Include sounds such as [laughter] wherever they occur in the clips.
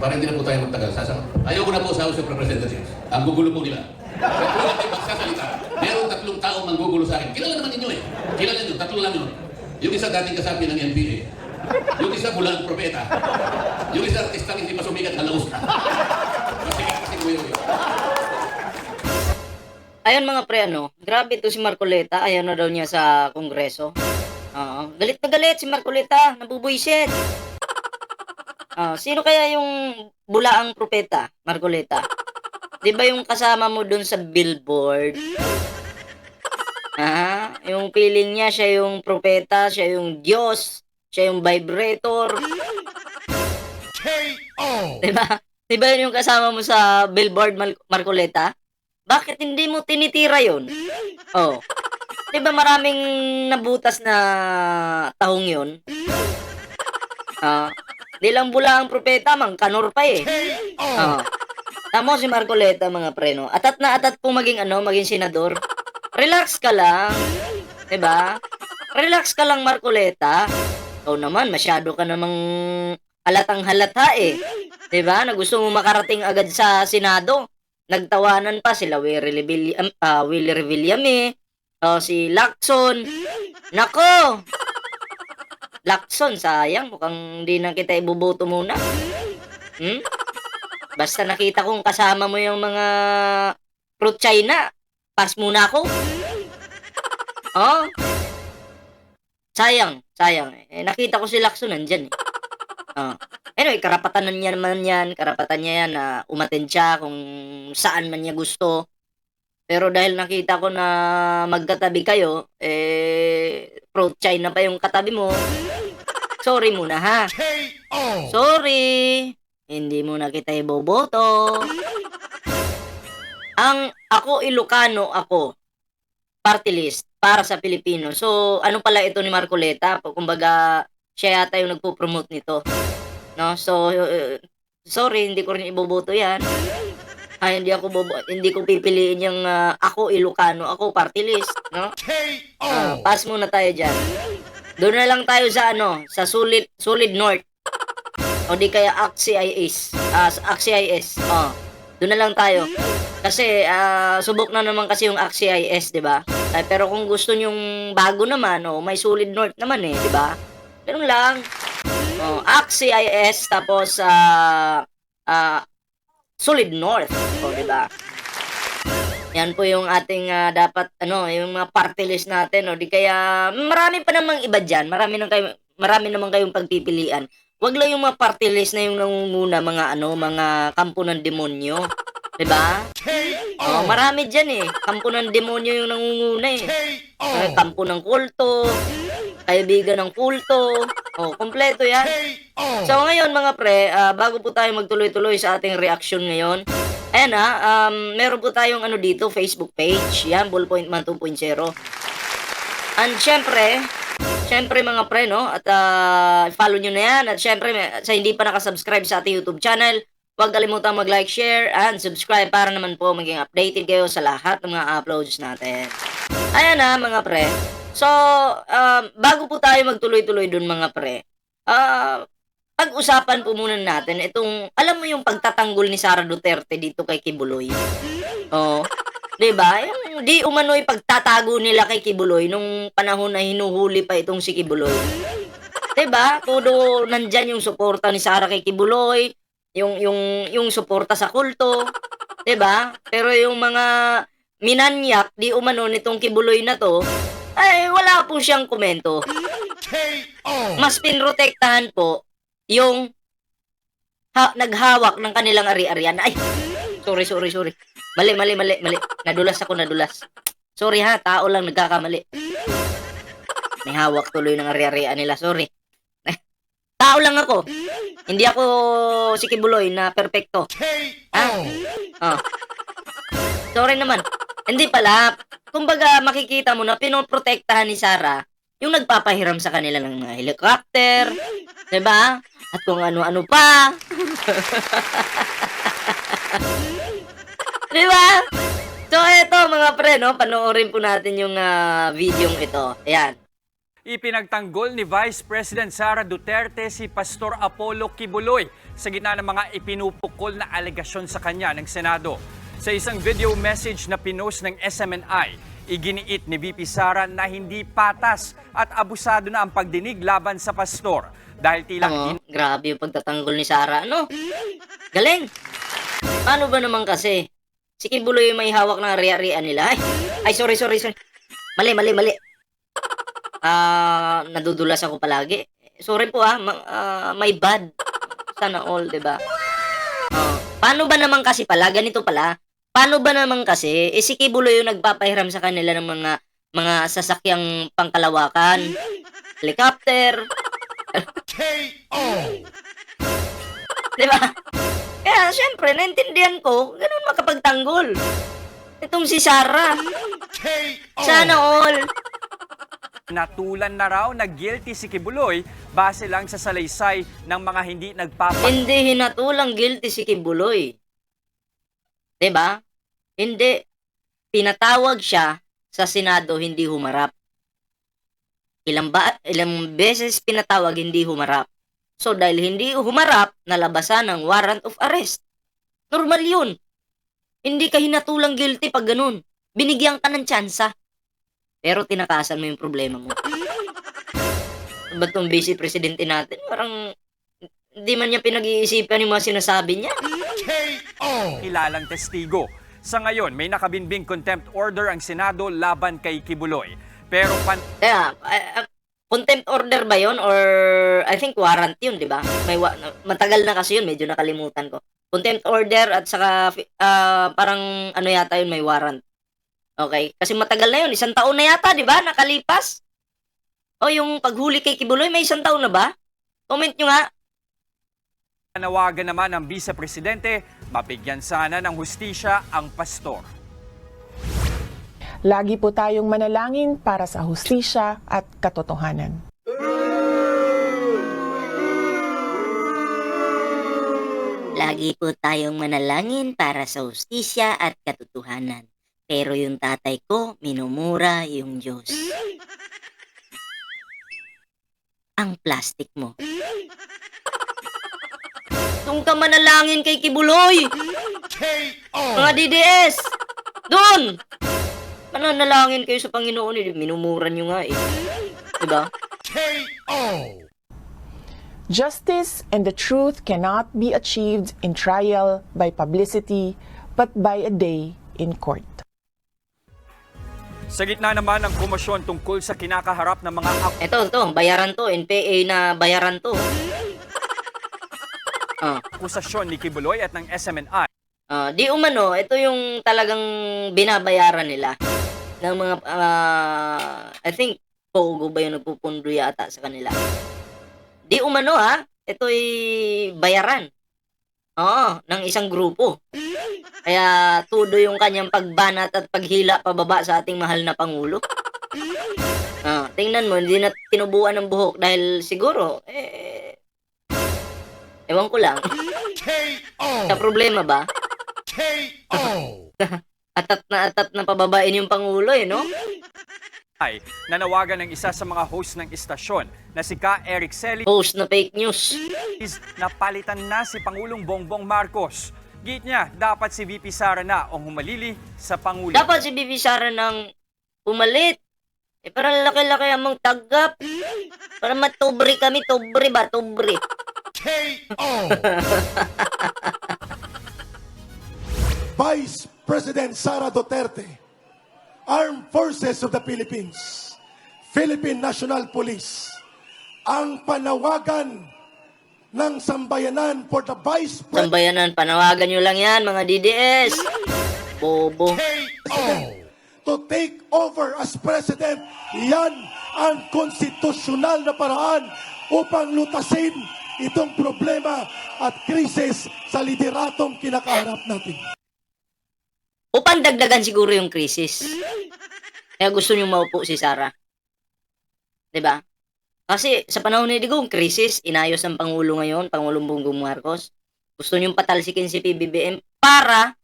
para hindi na po tayo magtagal. Sasang, ayaw ko na po sa House of Representatives. Ang gugulo po nila. Kung hindi magsasalita, meron tatlong tao manggugulo sa akin. Kilala naman ninyo eh. Kilala nyo, tatlo lang yun. Yung isa dating kasapi ng NPA. Yung isa bulang propeta. Yung isa artistang hindi masumigat na laos. Masikat kasi ko yun. Ayun mga pre, ano, grabe to si Marcoleta. Ayaw na daw niya sa kongreso. Oo. galit na galit si Marcoleta. Nabubuisit. Ah, sino kaya yung bulaang propeta, Marcoleta? [laughs] Di ba yung kasama mo dun sa billboard? [laughs] Ah, yung feeling niya, siya yung propeta, siya yung Diyos, siya yung vibrator. Di ba? Di ba yun yung kasama mo sa billboard, Mar- Marcoleta? Bakit hindi mo tinitira yun? Oh. Di ba maraming nabutas na tahong yun? [laughs] Ah, di lang bula ang propeta, mang kanor pa eh. Ah. Tamo si Marcoleta mga preno. Atat na atat po maging ano, maging senador. Relax ka lang. ba? Relax ka lang Marcoleta. Ikaw naman masyado ka namang halatang halata eh. ba? Na gusto mo makarating agad sa Senado. Nagtawanan pa sila Willie Revillame, uh, Willie Revillame, oh, si Lacson. Nako! Lacson, sayang. Mukhang hindi na kita ibuboto muna. Hmm? Basta nakita kong kasama mo yung mga fruit China, pass muna ako. Oh. Sayang, sayang. Eh, nakita ko si Lacson nandyan eh. Oh. Anyway, karapatan niya naman yan. Karapatan niya yan na umaten siya kung saan man niya gusto. Pero dahil nakita ko na magkatabi kayo, eh, fruit China pa yung katabi mo. Sorry muna ha. Sorry. Hindi mo na kita iboboto. Ang ako Ilocano ako. Party list para sa Pilipino. So, ano pala ito ni Marcoleta? Kumbaga, siya yata yung nagpo-promote nito. No? So, uh, sorry, hindi ko rin iboboto yan. Ay, hindi ako bobo, hindi ko pipiliin yung ah, ako Ilocano, ako party list, no? Ah, pass muna tayo diyan. Doon na lang tayo sa ano, sa Solid Solid North. O di kaya AXIS. Ah, sa AXIS. Oh. Doon na lang tayo. Kasi ah, subok na naman kasi yung AXIS, 'di ba? Ay, pero kung gusto nyong bago naman, oh, may Solid North naman eh, 'di ba? Ganun lang. Oh, AXIS tapos ah ah, Solid North, o di ba? Yan po yung ating ah, dapat ano, yung mga party list natin, o di kaya marami pa namang iba diyan, marami nang kayo marami naman kayong pagpipilian. Wag lang yung mga party list na yung nangunguna mga ano, mga kampo ng demonyo. 'Di ba? Oh, marami diyan eh. Kampo ng demonyo yung nangunguna eh. Eh, kampo ng kulto, kaibigan ng kulto. Oh, kompleto 'yan. So ngayon mga pre, ah, bago po tayo magtuloy-tuloy sa ating reaction ngayon, ayan ha, um, meron po tayong ano dito, Facebook page. Yan, Ballpoint Man 2.0. And syempre, syempre mga pre, no? At ah, follow nyo na yan. At syempre, may- sa hindi pa nakasubscribe sa ating YouTube channel, huwag kalimutan mag-like, share, and subscribe para naman po maging updated kayo sa lahat ng mga uploads natin. Ayan na mga pre. So, um, bago po tayo magtuloy-tuloy dun mga pre, ah, pag-usapan po muna natin itong, alam mo yung pagtatanggol ni Sara Duterte dito kay Kibuloy? Oh. 'Di ba? Yung di umano'y pagtatago nila kay Kibuloy nung panahon na hinuhuli pa itong si Kibuloy. 'Di ba? Todo nandyan yung suporta ni Sara kay Kibuloy, yung yung yung suporta sa kulto, [laughs] 'di ba? Pero yung mga minanyak di umano nitong Kibuloy na to, ay wala po siyang komento. Mas pinrotektahan po yung ha, naghawak ng kanilang ari-arian. Ay, sorry, sorry, sorry. Mali, mali, mali, mali. Nadulas ako, nadulas. Sorry ha, tao lang nagkakamali. May hawak tuloy ng ari-arian nila, sorry. Tao lang ako. Hindi ako si Kibuloy na perfecto. Ha? Oh. Sorry naman. Hindi pala. Kumbaga, makikita mo na pinoprotektahan ni Sarah yung nagpapahiram sa kanila ng mga helicopter, ba? At kung ano-ano pa. [laughs] 'Di ba? So eto mga pre, no, panoorin po natin yung ah, video ito. Ayan. Ipinagtanggol ni Vice President Sara Duterte si Pastor Apollo Kibuloy sa gitna ng mga ipinupukol na alegasyon sa kanya ng Senado. Sa isang video message na pinost ng SMNI, iginiit ni VP Sara na hindi patas at abusado na ang pagdinig laban sa pastor dahil tila Ano, grabe yung pagtatanggol ni Sara. Ano? Galing. Paano ba naman kasi? Si Kibuloy may hawak ng ria-ria nila. Ay, ay sorry, sorry, sorry. Mali, mali, mali. Ah, nadudulas ako palagi. Sorry po ah, ma- ah, my bad. Sana all, 'di ba? Ah, paano ba naman kasi pala ganito pala? Paano ba naman kasi eh, si Kibuloy yung nagpapahiram sa kanila ng mga mga sasakyang pangkalawakan, helicopter, Di ba? Kaya, syempre, naintindihan ko, ganun makapagtanggol. Itong si Sarah. Sana all. Natulan na raw na guilty si Kibuloy base lang sa salaysay ng mga hindi nagpapa Hindi hinatulang guilty si Kibuloy. ba? Hindi. Pinatawag siya sa Senado, hindi humarap. Ilang, ba, ilang beses pinatawag, hindi humarap. So, dahil hindi humarap, nalabasan ng warrant of arrest. Normal yun. Hindi ka hinatulang guilty pag ganun. Binigyan ka ng tsansa. Pero tinakasan mo yung problema mo. [laughs] Ba't tong vice presidente natin? Parang hindi man niya pinag-iisipan yung mga sinasabi niya. kilalang testigo. Sa ngayon, may nakabinbing contempt order ang Senado laban kay Kibuloy. Pero pan Kaya, ah, contempt order ba yon or I think warrant yun, di ba? May wa- matagal na kasi yun, medyo nakalimutan ko. Contempt order at saka ah, parang ano yata yun, may warrant. Okay? Kasi matagal na yun, isang taon na yata, di ba? Nakalipas. O yung paghuli kay Kibuloy, may isang taon na ba? Comment nyo nga. Panawagan naman ng Vice Presidente, mabigyan sana ng hustisya ang pastor. Lagi po tayong manalangin para sa hustisya at katotohanan. Lagi po tayong manalangin para sa ustisya at katotohanan. Pero yung tatay ko, minumura yung Diyos. Ang plastic mo. Doon ka manalangin kay Kibuloy! Mga DDS! Doon! Mananalangin kayo sa Panginoon. eh. Minumura nyo nga eh. Diba? Justice and the truth cannot be achieved in trial by publicity, but by a day in court. Sa gitna naman ng komosyon tungkol sa kinakaharap ng mga Ito, ito. Bayaran to. NPA na bayaran to. [laughs] Ah. akusasyon ni Kibuloy at ng SMNI Ah, di umano, ito yung talagang binabayaran nila ng mga ah, I think Pogo ba yung nagpupundo yata sa kanila. Di umano ha, ito'y bayaran. Oo, ng isang grupo. Kaya tudo yung kanyang pagbanat at paghila pababa sa ating mahal na Pangulo. Ah, tingnan mo, hindi na tinubuan ng buhok dahil siguro, eh, ewan ko lang. Sa problema ba? [laughs] atat na atat na pababain yung Pangulo eh, no? ay nanawagan ng isa sa mga host ng istasyon na si Ka Eric Celis Post na fake news. Na palitan na si Pangulong Bongbong Marcos. Git niya, dapat si VP Sara na ang humalili sa Pangulo. Dapat si Bibi Sara ng pumalit. Eh, para laki-laki among tagap. Para matubri kami, tubri ba? Tubri. [laughs] Vice President Sara Duterte, Armed Forces of the Philippines, Philippine National Police, ang panawagan ng sambayanan for the Vice President Sambayanan, panawagan nyo lang yan, mga DDS. Bobo. to take over as President. Yan ang konstitusyonal na paraan upang lutasin itong problema at krisis sa lideratong kinakaharap natin. Upang dagdagan siguro yung krisis. Kaya gusto nyo maupo si Sara. 'Di ba? Kasi sa panahon ni Digong, krisis, inayos ng Pangulo ngayon, Pangulong Bongbong Marcos. Gusto nyo patalsikin si PBBM para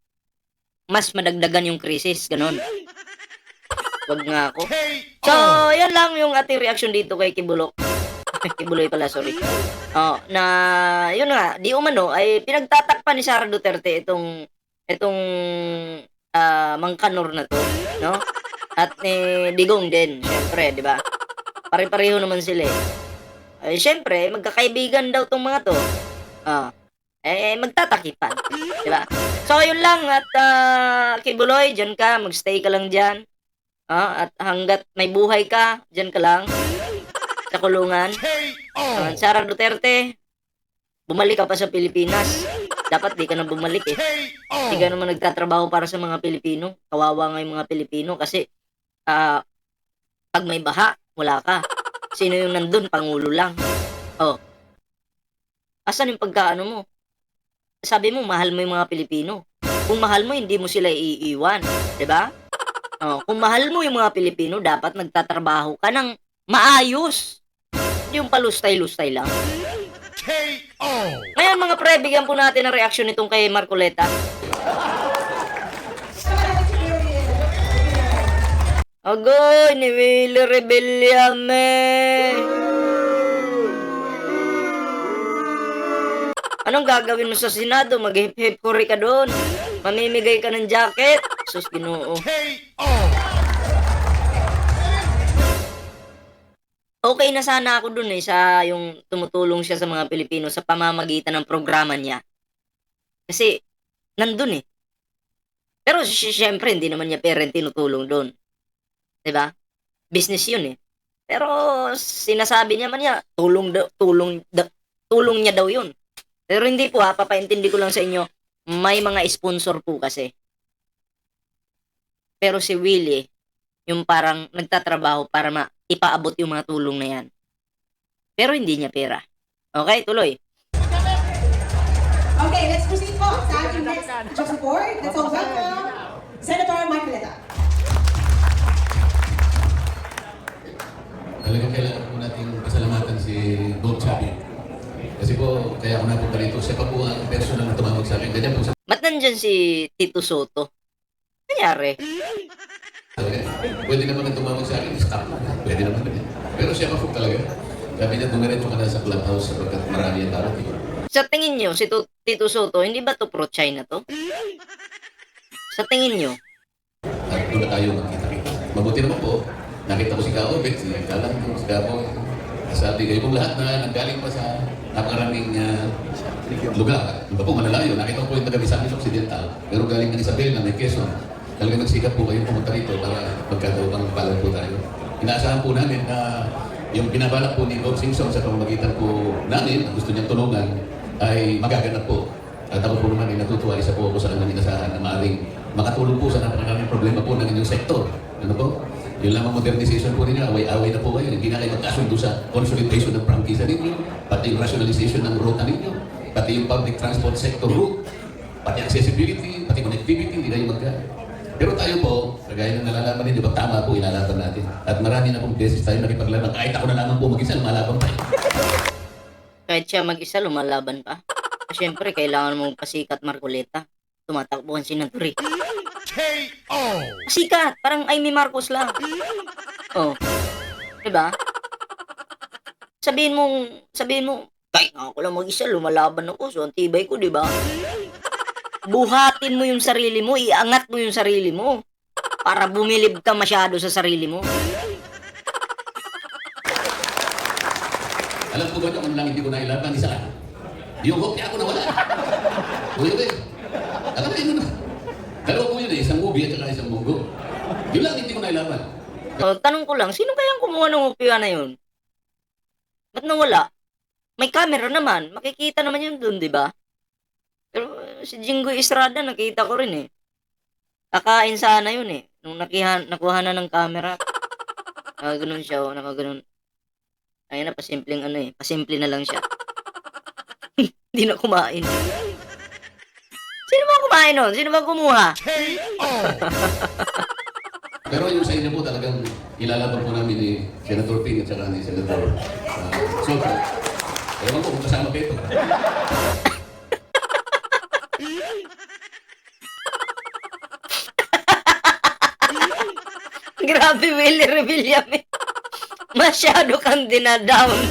mas madagdagan yung krisis. Ganon. Wag nga ako. So, yan lang yung ating reaction dito kay Kibulok. [laughs] Kibuloy pala, sorry. Oh, na yun nga, di umano ay pinagtatakpan ni Sara Duterte itong itong ah, mangkanor na to, no? At ni Digong din, syempre, di ba? Pare-pareho naman sila eh. Ay, syempre, magkakaibigan daw tong mga to. Ah, eh, magtatakipan. Di ba? So, yun lang. At, uh, Kibuloy, dyan ka. Magstay ka lang dyan. Ah, at hanggat may buhay ka, dyan ka lang. Sa kulungan. Ah, Sara Duterte, bumalik ka pa sa Pilipinas. Dapat di ka na bumalik eh. Di ka naman nagtatrabaho para sa mga Pilipino. Kawawa nga yung mga Pilipino kasi ah, pag may baha, wala ka. Sino yung nandun? Pangulo lang. Oh. Asan yung pagkaano mo? Sabi mo, mahal mo yung mga Pilipino. Kung mahal mo, hindi mo sila iiwan. ba? Oh, kung mahal mo yung mga Pilipino, dapat nagtatrabaho ka ng maayos. Hindi yung palustay-lustay lang. Ngayon mga pre, bigyan po natin ng reaksyon nitong kay Marcoleta. Agoy, ni Willie Rebella, me. Anong gagawin mo sa Senado? Mag-hip-hip hurry ka doon. Mamimigay ka ng jacket. Sus, ginoo. Okay na sana ako dun eh sa yung tumutulong siya sa mga Pilipino sa pamamagitan ng programa niya. Kasi nandun eh. Pero sy- syempre hindi naman niya parent tinutulong doon. 'Di ba? Business 'yun eh. Pero sinasabi niya man niya tulong daw tulong da- tulong niya daw 'yun. Pero hindi po ha, papaintindi ko lang sa inyo, may mga sponsor po kasi. Pero si Willie, yung parang nagtatrabaho para ma ipaabot yung mga tulong na yan. Pero hindi niya pera. Okay, tuloy. Okay, let's proceed po sa ating next report. Let's all welcome Senator Mike Leta. Talagang kailangan po natin pasalamatan si Bob Chabi. Kasi po, kaya ako napunta rito. Siya pa po ang personal na tumawag sa akin. Ganyan po sa Ba't nandyan si Tito Soto? Nangyari? talaga. Pwede naman ang tumawag sa akin, stop na. Pwede naman din. Pero siya pa po talaga. Sabi niya, dumiretso ka na sa clubhouse sapagkat marami ang tao dito. Sa tingin nyo, si Tito Soto, hindi ba to pro-China to? Sa tingin nyo? At doon na tayo magkita-kita. Mabuti naman po, nakita ko si Kaobet, si Kalang ko, si Gabo. Sabi kayo pong lahat na nanggaling pa sa napakaraming uh, lugar. Iba po malalayo, nakita ko po yung taga Misamis Occidental. Pero galing ng Isabela, may Quezon. Talagang nagsikap po kayong pumunta rito para magkatawang palag po tayo. Inaasahan po namin na yung binabalak po ni Bob Simpson sa pamamagitan po namin, na gusto niyang tulungan, ay magaganap po. At ako po naman ay natutuwa, isa po ako sa kanyang inasahan na maaaring makatulong po sa napakaraming problema po ng inyong sektor. Ano po? Yung lamang modernization po ninyo, away-away na po kayo. Hindi na kayo magkasundo sa consolidation ng prangkisa ninyo, pati yung rationalization ng ruta ninyo, pati yung public transport sector route, pati accessibility, pati connectivity, hindi kayo magka. Pero tayo po, kagaya ng nalalaman ninyo, pag tama po, ilalaban natin. At marami na pong beses tayo nakipaglaban. Kahit ako na lamang po mag-isa, lumalaban tayo. Kahit siya mag-isa, lumalaban pa. Siyempre, kailangan mong pasikat Marcoleta. Tumatakbo ang senador eh. Pasikat! Parang Amy Marcos lang. [laughs] Oh. Diba? Sabihin mo, sabihin mo, kahit nga ako lang mag-isa, lumalaban ako. So, ang tibay ko, di ba? Buhatin mo yung sarili mo, iangat mo yung sarili mo. Para bumilib ka masyado sa sarili mo. Alam ko ba nyo kung lang hindi ko nailaban, isa ka? Yung hope niya ako nawala. Uy, uy. Alam mo yun movie at saka isang munggo. Yun lang hindi ko nailaban. Oh, tanong ko lang, sino kayang kumuha ng opya na yun? Ba't nawala? May camera naman, makikita naman yun dun, di ba? Pero eh, si Jingoy Estrada, nakita ko rin eh. Kakain sana yun eh. Nung nakiha, nakuha na ng camera. Nakaganon siya, oh, nakaganon. Ayun na, pasimpleng ano eh. Pasimple na lang siya. [laughs] Hindi na kumain. Sino ba kumain nun? Sino ba kumuha? Pero yung sa inyo po talagang ilalaban po namin ni Senator Ping at saka ni Senator uh, Soto. Ewan ko kung kasama kayo ito. [laughs] Grabe, Willie Revillame. Masyado kang dinadown.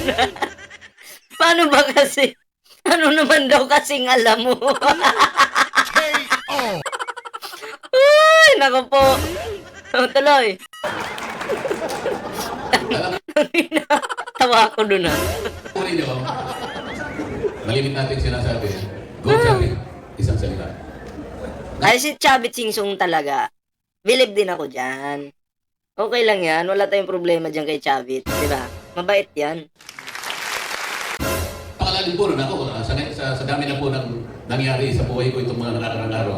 Paano ba kasi? Ano naman daw kasing alam mo? [laughs] Ay, nako po. [laughs] Oh, tuloy. Tawa ko dun ah. Uri nyo, malimit natin sinasabi. Go sabi, isang salita. Ay, si Chavit Singsong talaga. Believe din ako dyan. Okay lang yan. Wala tayong problema dyan kay Chavit. Di ba? Mabait yan. Pakalalim po rin ako, ah, sa, sa, sa dami na po ng nangyari sa buhay ko itong mga nakarang araw.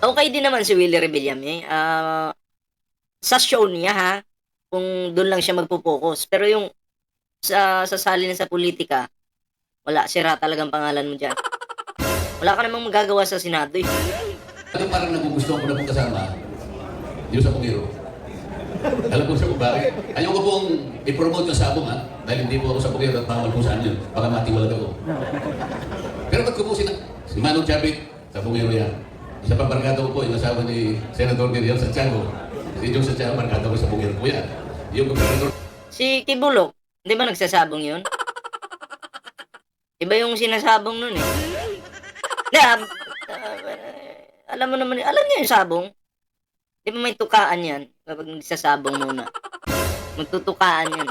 Okay din naman si Willie Rebillame. Ah, sa show niya ha, kung doon lang siya magpo-focus. Pero yung sa sasali na sa politika, wala, sira talagang pangalan mo dyan. Wala ka namang magagawa sa Senado eh. Ano parang nagugustuhan ko na pong kasama, yung sa Pungiro. Alam po siya kung bakit. Ayaw ko pong i-promote yung sabong ha, dahil hindi po ako sa Pungiro at bawal po saan yun. Baka matiwalag ako. Pero ba't ko po sina... Si Manong Chabit, sa Pungiro yan. Isa pa barkada ko po, yung asawa ni Senator Miriam Santiago. Si Jong Santiago, barkada ko sa Pungiro po yan. Yung gobernador Si Kibulok, di ba nagsasabong yun? Iba yung sinasabong nun eh. Di, ah, ah, alam mo naman, alam niya yung sabong. Di ba may tukaan yan kapag nagsasabong muna? Magtutukaan yan.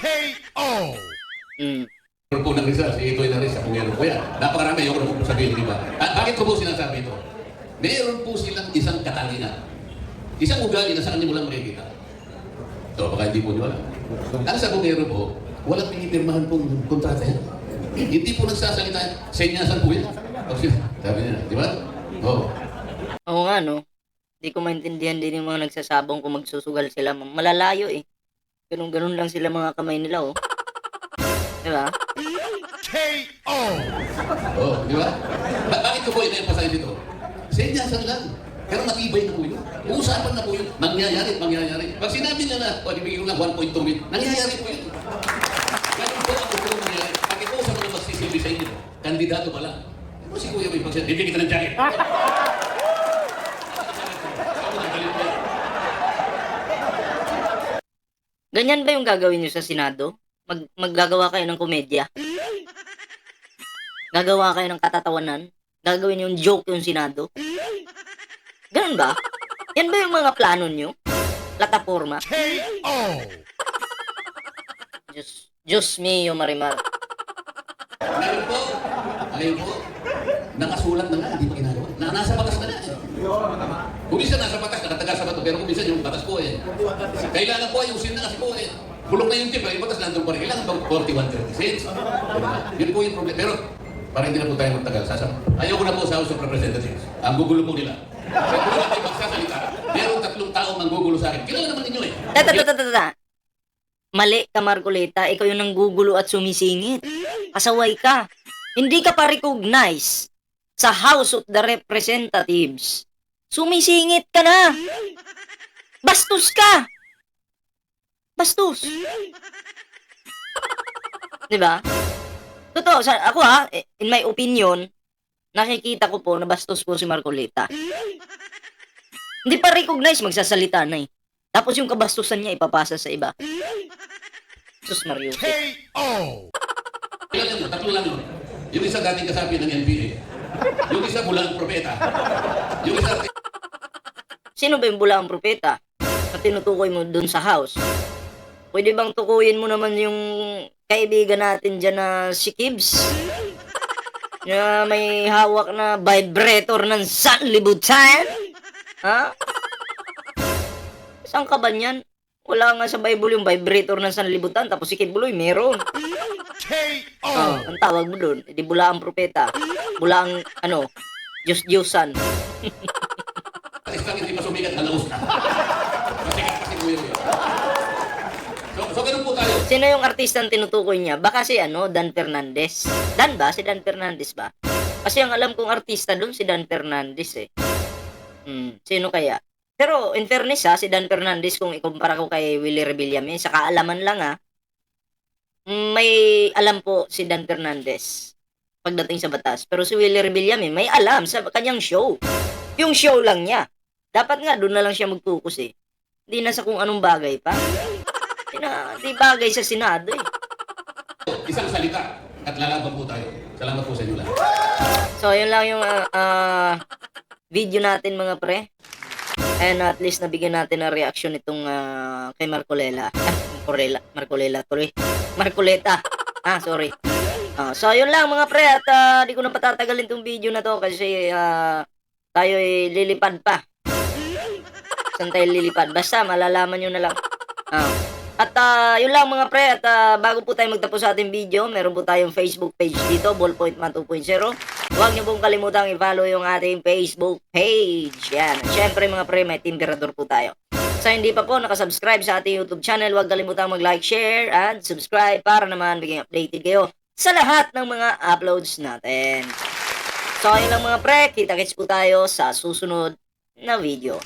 K.O. Mm. Po ng isa, si Itoy na rin sa Pungero po yan. Napakarami, na po sabihin, di ba? Ah, bakit ko po sinasabi ito? Meron po silang isang katalingan. Isang ugali na saan niyo lang makikita. So, baka hindi po niyo alam. Ang sa Pungero po, walang pinipirmahan pong kontrata yan. hindi po nagsasalita, senyasan po yan. Sabi niya, di ba? Oo. Oo nga, no? Hindi ko maintindihan din yung mga nagsasabong kung magsusugal sila. Malalayo eh. Ganun-ganun lang sila mga kamay nila, oh. Diba? Oh, di ba? Ba- bakit ko po ina-emphasize ito? Senyasan lang. Pero matibay na po yun. Uusapan na po yun. Mangyayari mangyayari. Pag sinabi niya na, o ibigay ko na 1.2 million, nangyayari po yun. Ganun po ang gusto mangyayari. Pag ito sa mga magsisilbi sa inyo, kandidato pa lang. Ano si Kuya may pagsabi? Bibigyan kita ng jacket. Ganyan ba yung gagawin nyo sa Senado? Mag maggagawa kayo ng komedya? Gagawa kayo ng katatawanan? Gagawin yung joke yung Senado? Ganun ba? Yan ba yung mga plano nyo? Plataforma? Diyos, Diyos mio, Marimar. Ngayon po, ngayon po, nakasulat na nga, hindi pa ginagawa. Na, nasa batas na nga. eh. Kung minsan nasa batas, nakataga sa bato, pero kung minsan yung batas po eh. Kailangan po ayusin na kasi po eh. Bulok na yung tip, eh, yung batas nandun pa rin. Kailangan bang 4136? Diba? Yun po yung problema. Pero, para hindi na po tayo magtagal, sasama. Ayoko na po sa House of Representatives. Ang gugulo po nila. Kung wala tayo magsasalita, meron tatlong tao manggugulo sa akin. Kilala naman ninyo eh. Tata, tata, tata, tata. Mali ka, Marcoleta. Ikaw yung nanggugulo at sumisingit. Kasaway ka. Hindi ka pa recognize sa House of the Representatives. Sumisingit ka na. Bastos ka. Bastos. [laughs] Di ba? Totoo, sa, ako ha, in my opinion, nakikita ko po na bastos po si Marcoleta. Hindi pa recognize, magsasalita na eh. Tapos yung kabastusan niya ipapasa sa iba. Sus Mario. Kilala nyo, tatlo lang yun. Yung isa dating kasapi ng NPA. Yung isa bulang propeta. Yung isa Sino ba yung bulaang propeta na tinutukoy mo dun sa house? Pwede bang tukuyin mo naman yung kaibigan natin dyan na si Kibbs? Na may hawak na vibrator ng sanlibutan? Ha? Saan ka ba niyan? Wala nga sa Bible yung vibrator ng sanlibutan tapos si Kid Buloy meron. Oh, ang tawag mo dun, di bulaang propeta. Bulaang, ano, Diyos-Diyosan. Alis lang hindi nalaos na kasi kuya ko yun. So, so ganun po tayo. Sino yung artista tinutukoy niya? Baka si ano, Dan Fernandez. Dan ba? Si Dan Fernandez ba? Kasi ang alam kong artista doon si Dan Fernandez eh. Hmm, sino kaya? Pero in fairness ha, si Dan Fernandez kung ikumpara ko kay Willie Rebillame, sa kaalaman lang ha, mm, may alam po si Dan Fernandez pagdating sa batas. Pero si Willie Rebillame may alam sa kanyang show. Yung show lang niya. Dapat nga doon na lang siya mag-focus eh. Hindi na sa kung anong bagay pa. Hindi na, di bagay sa Senado eh. Isang salita at lalaban po tayo. Salamat po sa inyo lahat. So, yun lang yung ah, ah, video natin mga pre. And at least nabigyan natin ng reaction itong ah, kay Marcolela. Ah, Marcolela. Marcolela tuloy. Marcoleta. Ah, sorry. Ah, so, yun lang mga pre. At ah, di ko na patatagalin tong video na to kasi ah, tayo ay lilipad pa. Saan tayo lilipad? Basta malalaman nyo na lang. Ah. Ah, yun lang mga pre, at ah, bago po tayo magtapos sa ating video, meron po tayong Facebook page dito, Ballpoint Man 2.0. Huwag niyo pong kalimutang i-follow yung ating Facebook page. Yan. At syempre mga pre, may timberador po tayo. Sa hindi pa po nakasubscribe sa ating YouTube channel, huwag kalimutang mag-like, share, and subscribe para naman biging updated kayo sa lahat ng mga uploads natin. So ayun lang mga pre, kita-kits po tayo sa susunod na video.